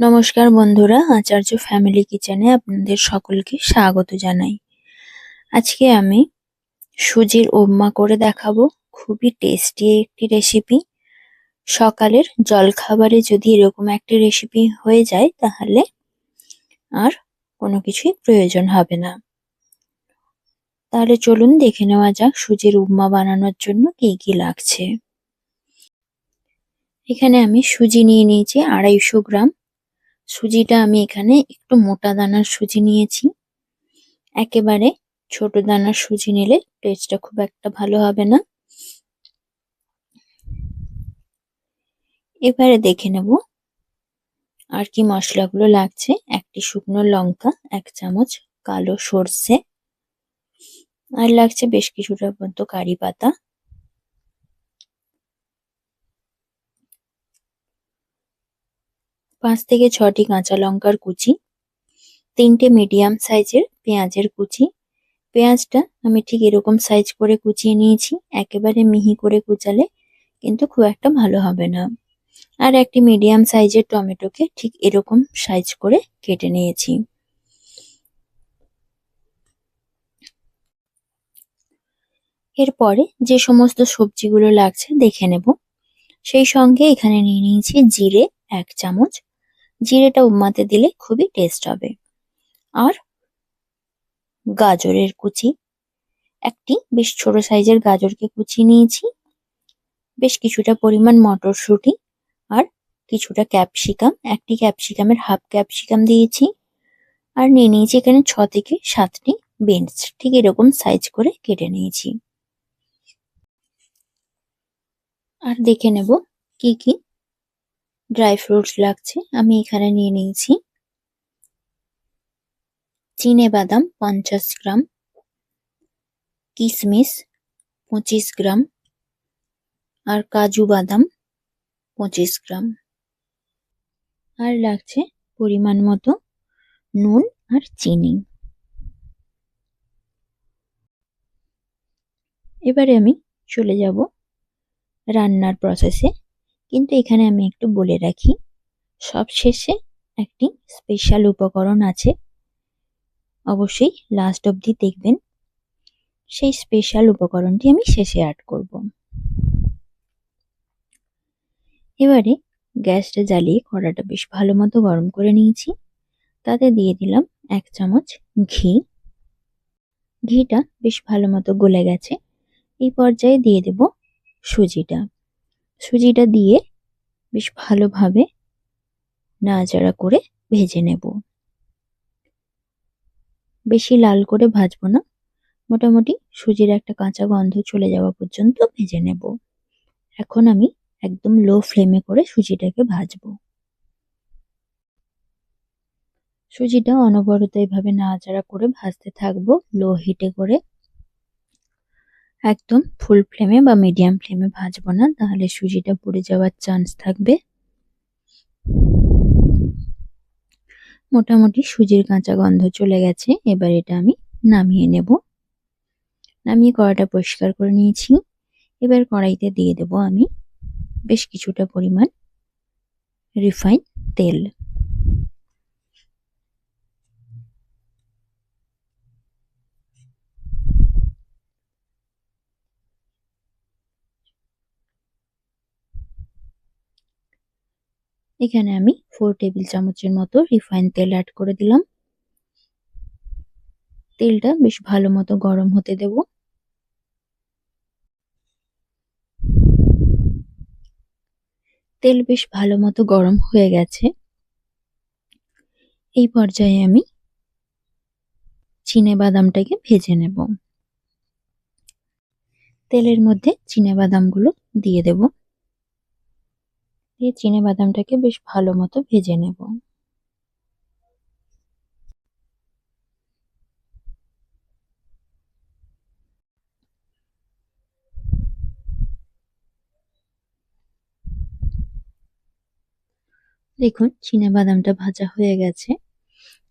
নমস্কার বন্ধুরা, আচার্য ফ্যামিলি কিচেনে আপনাদের সকলকে স্বাগত জানাই। আজকে আমি সুজির উপমা করে দেখাবো। খুবই টেস্টি একটি রেসিপি সকালের জলখাবারে যদি এরকম একটি রেসিপি হয়ে যায়, তাহলে আর কোনো কিছুই প্রয়োজন হবে না। তাহলে চলুন দেখে নেওয়া যাক সুজির উপমা বানানোর জন্য কি কি লাগছে। এখানে আমি সুজি নিয়ে নিয়েছি আড়াইশো গ্রাম। সুজিটা আমি এখানে একটু মোটা দানার সুজি নিয়েছি। একেবারে ছোট দানার সুজি নিলে টেস্টটা খুব একটা ভালো হবে না। এবারে দেখে নেব আর কি মশলাগুলো লাগছে। একটি শুকনো লঙ্কা, এক চামচ কালো সর্ষে। আর লাগছে বেশ কিছুটা মতো কারি পাতা। পাঁচ থেকে ছটি কাঁচা লঙ্কার কুচি, তিনটে মিডিয়াম সাইজের পেঁয়াজের কুচি। পেঁয়াজটা আমি ঠিক এরকম সাইজ করে কুচিয়ে নিয়েছি, একেবারে মিহি করে কুচালে কিন্তু খুব একটা ভালো হবে না। আর একটি মিডিয়াম সাইজের টমেটোকে ঠিক এরকম সাইজ করে কেটে নিয়েছি। এরপরে যে সমস্ত সবজিগুলো লাগছে দেখে নেব। সেই সঙ্গে এখানে নিয়ে নিয়েছি জিরে এক চামচ জিরেটা উম্মাতে দিলে খুবই টেস্ট হবে। আর গাজরের কুচি, একটি বেশ ছোট সাইজের গাজরকে কুচিয়ে নিয়েছি। বেশ কিছুটা পরিমাণ মটরশুঁটি আর কিছুটা ক্যাপসিকাম একটি ক্যাপসিকামের হাফ ক্যাপসিকাম দিয়েছি। আর নিয়ে নিয়েছি এখানে ছ থেকে সাতটি বিনস ঠিক এরকম সাইজ করে কেটে নিয়েছি। আর দেখে নেব কি কি ড্রাই ফ্রুটস লাগছে, আমি এখানে নিয়ে নিয়েছি। চিনে বাদাম পঞ্চাশ গ্রাম। কিশমিশ পঁচিশ গ্রাম। আর কাজু বাদাম পঁচিশ গ্রাম। আর লাগছে পরিমাণ মতো নুন আর চিনি। এবারে আমি চলে যাব রান্নার প্রসেসে কিন্তু এখানে আমি একটু বলে রাখি সব শেষে একটি স্পেশাল উপকরণ আছে। অবশ্যই লাস্ট অবধি দেখবেন। সেই স্পেশাল উপকরণটি আমি শেষে অ্যাড করব। এবারে গ্যাসটা জ্বালিয়ে কড়াটা বেশ ভালো মতো গরম করে নিয়েছি। তাতে দিয়ে দিলাম এক চামচ ঘি। ঘিটা বেশ ভালো মতো গলে গেছে। এই পর্যায়ে দিয়ে দেব সুজিটা। সুজিটা দিয়ে বেশ ভালোভাবে নাড়াচাড়া করে ভেজে নেব। বেশি লাল করে ভাজবো না, মোটামুটি সুজির একটা কাঁচা গন্ধ চলে যাওয়া পর্যন্ত ভেজে নেব। এখন আমি একদম লো ফ্লেমে করে সুজিটাকে ভাজবো। সুজিটা অনবরত এইভাবে নাড়াচাড়া করে ভাজতে থাকব, লো হিটে করে। একদম ফুল ফ্লেমে বা মিডিয়াম ফ্লেমে ভাজবো না, তাহলে সুজিটা পুড়ে যাওয়ার চান্স থাকবে। মোটামুটি সুজির কাঁচা গন্ধ চলে গেছে, এবার এটা আমি নামিয়ে নেব। নামিয়ে কড়াটা পরিষ্কার করে নিয়েছি। এবার কড়াইতে দিয়ে দেব আমি বেশ কিছুটা পরিমাণ রিফাইন তেল। এখানে আমি ফোর টেবিল চামচের মতো রিফাইন তেল অ্যাড করে দিলাম। তেলটা বেশ ভালো মতো গরম হতে দেব। তেল বেশ ভালো মতো গরম হয়ে গেছে। এই পর্যায়ে আমি চিনে বাদামটাকে ভেজে নেব। তেলের মধ্যে চিনে বাদামগুলো দিয়ে দেবো। দিয়ে চিনে বাদামটাকে বেশ ভালো মতো ভেজে নেব। দেখুন, চিনে বাদামটা ভাজা হয়ে গেছে।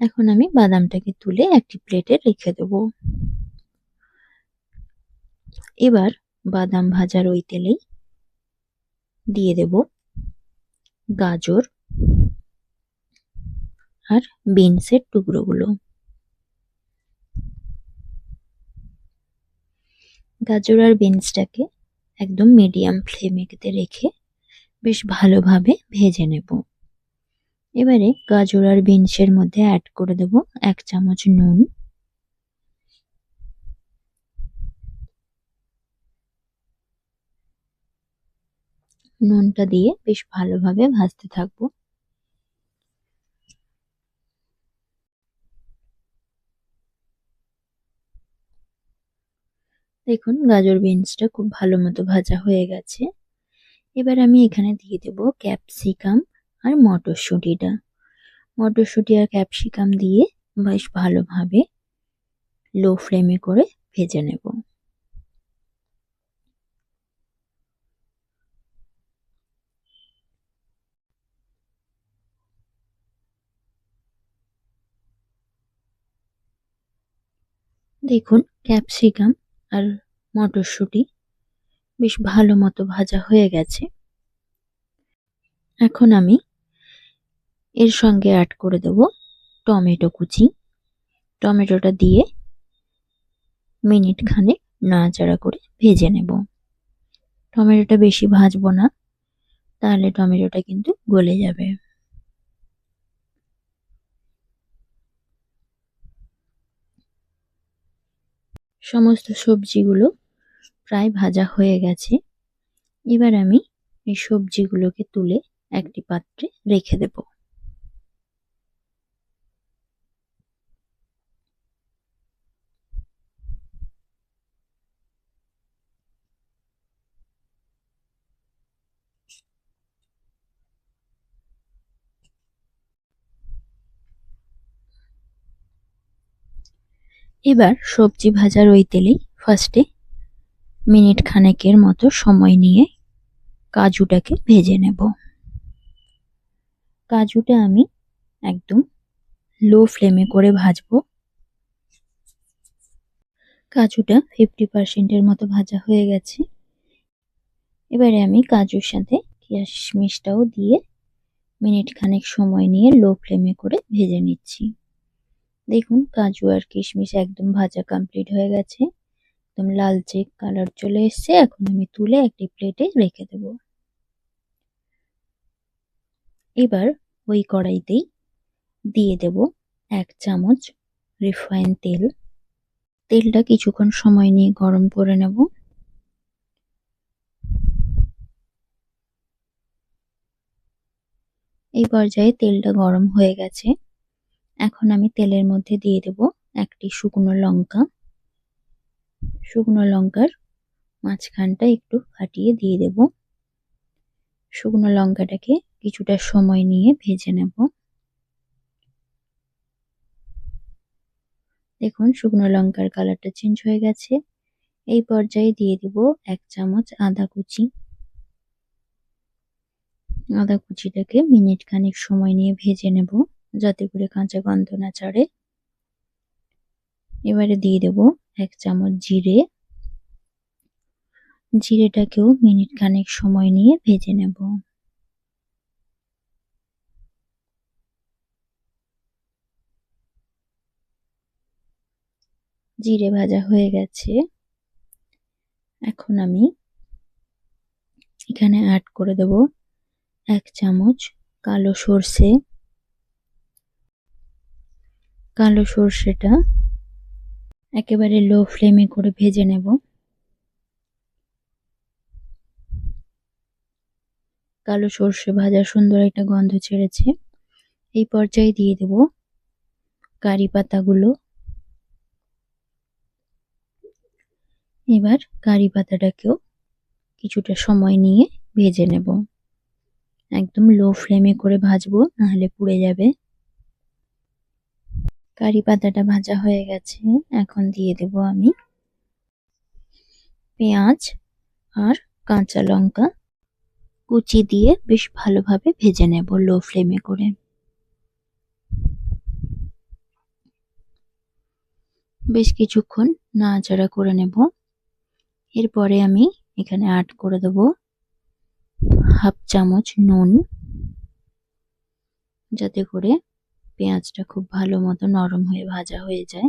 এখন আমি বাদামটাকে তুলে একটি প্লেটে রেখে দেব। এবার বাদাম ভাজার ওই তেলেই দিয়ে দেব। গাজর আর বিনসের টুকরোগুলো। গাজর আর বিনসটাকে একদম মিডিয়াম ফ্লেমেতে রেখে বেশ ভালোভাবে ভেজে নেব। এবারে গাজর আর বিনসের মধ্যে অ্যাড করে দেব এক চামচ নুন। নুনটা দিয়ে বেশ ভালোভাবে ভাজতে থাকব। দেখুন, গাজর বিনসটা খুব ভালো মতো ভাজা হয়ে গেছে। এবার আমি এখানে দিয়ে দেব ক্যাপসিকাম আর মটরশুঁটিটা। মটরশুঁটি আর ক্যাপসিকাম দিয়ে বেশ ভালোভাবে লো ফ্লেমে করে ভেজে নেব। দেখুন, ক্যাপসিকাম আর মটরশুঁটি বেশ ভালো মতো ভাজা হয়ে গেছে। এখন আমি এর সঙ্গে অ্যাড করে দেব টমেটো কুচি। টমেটোটা দিয়ে মিনিট খানেক নাড়াচাড়া করে ভেজে নেব। টমেটোটা বেশি ভাজবো না, তাহলে টমেটোটা কিন্তু গলে যাবে। সমস্ত সবজিগুলো প্রায় ভাজা হয়ে গেছে। এবার আমি এই সবজিগুলোকে তুলে একটি পাত্রে রেখে দেব। এবার সবজি ভাজার ওই তেলেই ফার্স্টে মিনিট খানেকের মতো সময় নিয়ে কাজুটাকে ভেজে নেব। কাজুটা আমি একদম লো ফ্লেমে করে ভাজবো। কাজুটা ফিফটি পার্সেন্টের মতো ভাজা হয়ে গেছে। এবারে আমি কাজুর সাথে কিশমিশটাও দিয়ে মিনিট খানেক সময় নিয়ে লো ফ্লেমে করে ভেজে নিচ্ছি। দেখুন, কাজু আর কিশমিশ একদম ভাজা কমপ্লিট হয়ে গেছে। একদম লালচে কালার চলে এসছে। এখন আমি তুলে একটি প্লেটে রেখে দেব। এবার ওই কড়াইতেই দিয়ে দেব এক চামচ রিফাইন তেল। তেলটা কিছুক্ষণ সময় নিয়ে গরম করে নেব। এই পর্যায়ে তেলটা গরম হয়ে গেছে। এখন আমি তেলের মধ্যে দিয়ে দেব একটি শুকনো লঙ্কা। শুকনো লঙ্কার মাঝখানটা একটু ফাটিয়ে দিয়ে দেব। শুকনো লঙ্কাটাকে কিছুটা সময় নিয়ে ভেজে নেব। দেখুন, শুকনো লঙ্কার কালারটা চেঞ্জ হয়ে গেছে। এই পর্যায়ে দিয়ে দেব এক চামচ আদা কুচি। আদা কুচিটাকে মিনিট খানিক সময় নিয়ে ভেজে নেব। যাতে করে কাঁচা গন্ধ না ছাড়ে। এবারে দিয়ে দেব এক চামচ জিরে। জিরেটাকেও মিনিট খানেক সময় নিয়ে ভেজে নেব। জিরে ভাজা হয়ে গেছে। এখন আমি এখানে অ্যাড করে দেব এক চামচ কালো সর্ষে। কালো সর্ষেটা একেবারে লো ফ্লেমে করে ভেজে নেব। কালো সর্ষে ভাজা সুন্দর একটা গন্ধ ছেড়েছে। এই পর্যায়ে দিয়ে দেব কারি পাতাগুলো। এবার কারি পাতাটাকেও কিছুটা সময় নিয়ে ভেজে নেব। একদম লো ফ্লেমে করে ভাজবো, নাহলে পুড়ে যাবে। কারি পাতাটা ভাজা হয়ে গেছে, এখন দিয়ে দেব আমি পেঁয়াজ আর কাঁচা লঙ্কা। কুচি দিয়ে বেশ ভালোভাবে ভেজে নেব লো ফ্লেমে করে। বেশ কিছুক্ষণ নাড়াচাড়া করে নেব। এরপরে আমি এখানে অ্যাড করে দেব হাফ চামচ নুন, যাতে করে পেঁয়াজটা খুব ভালো মতো নরম হয়ে ভাজা হয়ে যায়।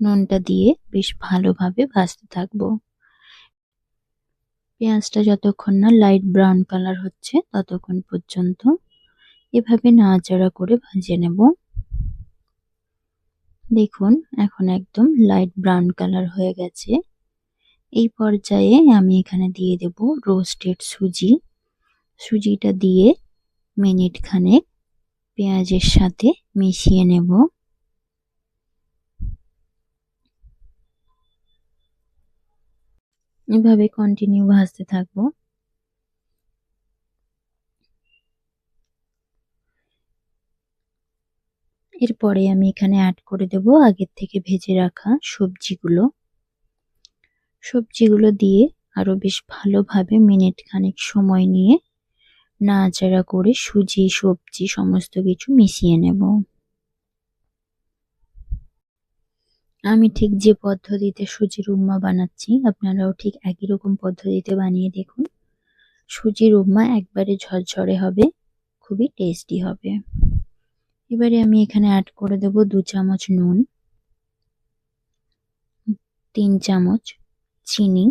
নুনটা দিয়ে বেশ ভালোভাবে ভাজতে থাকব। পেঁয়াজটা যতক্ষণ না লাইট ব্রাউন কালার হচ্ছে ততক্ষণ পর্যন্ত এভাবে নাড়াচাড়া করে ভাজে নেব। দেখুন, এখন একদম লাইট ব্রাউন কালার হয়ে গেছে। এই পর্যায়ে আমি এখানে দিয়ে দেব রোস্টেড সুজি। সুজিটা দিয়ে মিনিট খানেক পেঁয়াজের সাথে মিশিয়ে নেব। এভাবে কন্টিনিউ ভাজতে থাকব। এরপরে আমি এখানে অ্যাড করে দেব আগের থেকে ভেজে রাখা সবজিগুলো। সবজিগুলো দিয়ে আরও বেশ ভালোভাবে মিনিট খানেক সময় নিয়ে নাড়াচাড়া করে সুজি, সবজি, সমস্ত কিছু মিশিয়ে নেব। আমি ঠিক যে পদ্ধতিতে সুজির উপমা বানাচ্ছি, আপনারাও ঠিক একই রকম পদ্ধতিতে বানিয়ে দেখুন। সুজির উপমা একবারে ঝরঝরে হবে, খুবই টেস্টি হবে। এবারে আমি এখানে অ্যাড করে দেব দু চামচ নুন, তিন চামচ চিনি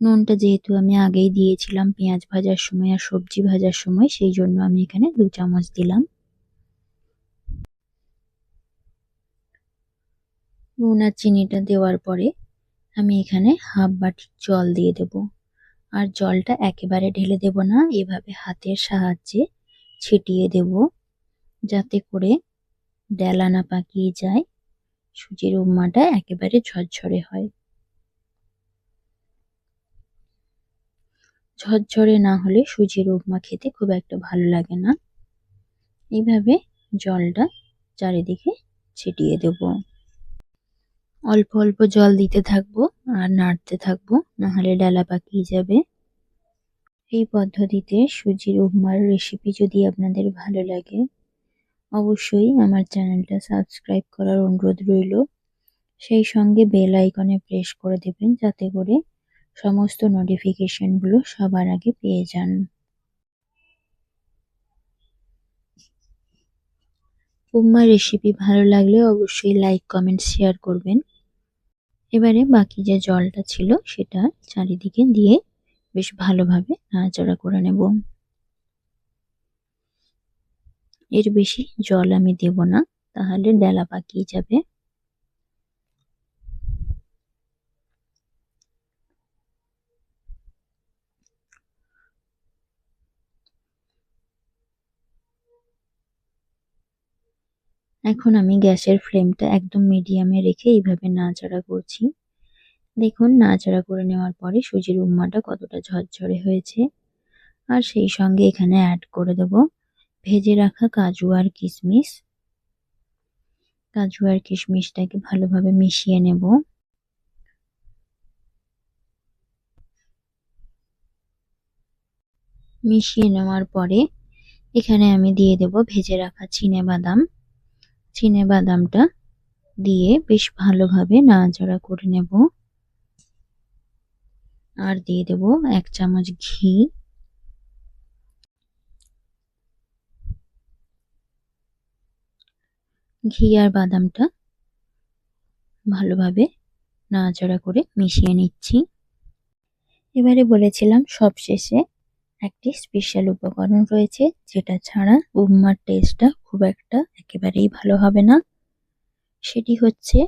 নুনটা যেহেতু আমি আগেই দিয়েছিলাম, পেঁয়াজ ভাজার সময় আর সবজি ভাজার সময়, সেই জন্য আমি এখানে দু চামচ দিলাম। নুন আর চিনিটা দেওয়ার পরে আমি এখানে হাফ বাটি জল দিয়ে দেব। আর জলটা একেবারে ঢেলে দেব না, এভাবে হাতের সাহায্যে ছিটিয়ে দেব, যাতে করে ডেলা না পাকিয়ে যায় সুজির উপমাটা একেবারে ঝরঝরে হয়। ঝরঝরে না হলে সুজির উপমা খেতে খুব একটা ভালো লাগে না। এইভাবে জলটা চারিদিকে ছিটিয়ে দেব। অল্প অল্প জল দিতে থাকব আর নাড়তে থাকব, নাহলে ডালা পাকিয়ে যাবে। এই পদ্ধতিতে সুজির উপমার রেসিপি যদি আপনাদের ভালো লাগে, অবশ্যই আমার চ্যানেলটা সাবস্ক্রাইব করার অনুরোধ রইল। সেই সঙ্গে বেল আইকনে প্রেস করে দেবেন, যাতে করে সমস্ত নোটিফিকেশনগুলো সবার আগে পেয়ে যান। উপমা রেসিপি ভালো লাগলে অবশ্যই লাইক কমেন্ট শেয়ার করবেন। এবারে বাকি যে জলটা ছিল সেটা চারিদিকে দিয়ে বেশ ভালোভাবে নাড়াচাড়া করে নেব। এর বেশি জল আমি দেব না, তাহলে ডেলা পাকিয়ে যাবে। এখন আমি গ্যাসের ফ্লেমটা একদম মিডিয়ামে রেখে এইভাবে নাড়াচাড়া করছি। দেখুন, নাড়াচাড়া করে নেওয়ার পরে সুজির উম্মাটা কতটা ঝরঝরে হয়েছে। আর সেই সঙ্গে এখানে অ্যাড করে দেব ভেজে রাখা কাজু আর কিশমিশ। কাজু আর কিশমিশটাকে ভালোভাবে মিশিয়ে নেব। মিশিয়ে নেওয়ার পরে এখানে আমি দিয়ে দেব ভেজে রাখা চিনে বাদাম। চিনে বাদামটা দিয়ে বেশ ভালোভাবে নাড়াচাড়া করে নেব। আর দিয়ে দেব এক চামচ ঘি। ঘি আর বাদামটা ভালোভাবে নাড়াচাড়া করে মিশিয়ে নিচ্ছি। এবারে বলেছিলাম, সবশেষে একটি স্পেশাল উপকরণ রয়েছে, যেটা ছাড়া উপমার টেস্টটা খুব একটা একেবারেই ভালো হবে না। সেটি হচ্ছে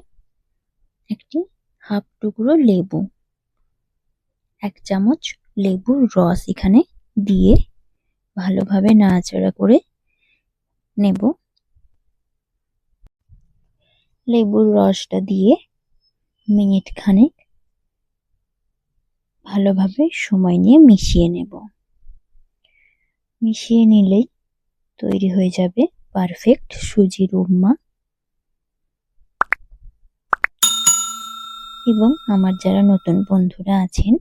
একটি হাফ টুকরো লেবু। এক চামচ লেবুর রস এখানে দিয়ে ভালোভাবে নাড়াচাড়া করে নেব। লেবুর রসটা দিয়ে মিনিট খানেক ভালোভাবে সময় নিয়ে মিশিয়ে নেব। মিশিয়ে নিলেই তৈরি হয়ে যাবে পারফেক্ট সুজির উপমা এবং আমার যারা নতুন বন্ধুরা আছেন,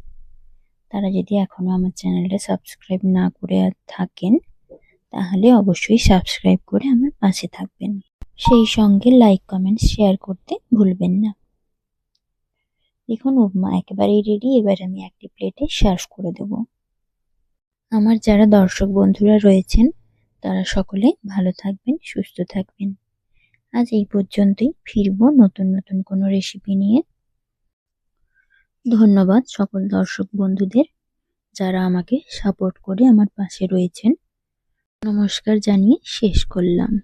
তারা যদি এখনও আমার চ্যানেলটা সাবস্ক্রাইব না করে থাকেন, তাহলে অবশ্যই সাবস্ক্রাইব করে আমার পাশে থাকবেন। সেই সঙ্গে লাইক, কমেন্ট, শেয়ার করতে ভুলবেন না। দেখুন উপমা একেবারেই রেডি এবার আমি একটি প্লেটে সার্ভ করে দেব। আমার যারা দর্শক বন্ধুরা রয়েছেন তারা সকলে ভালো থাকবেন, সুস্থ থাকবেন। আজ এই পর্যন্তই। ফিরবো নতুন নতুন কোনো রেসিপি নিয়ে। ধন্যবাদ সকল দর্শক বন্ধুদের যারা আমাকে সাপোর্ট করে আমার পাশে রয়েছেন। নমস্কার জানিয়ে শেষ করলাম।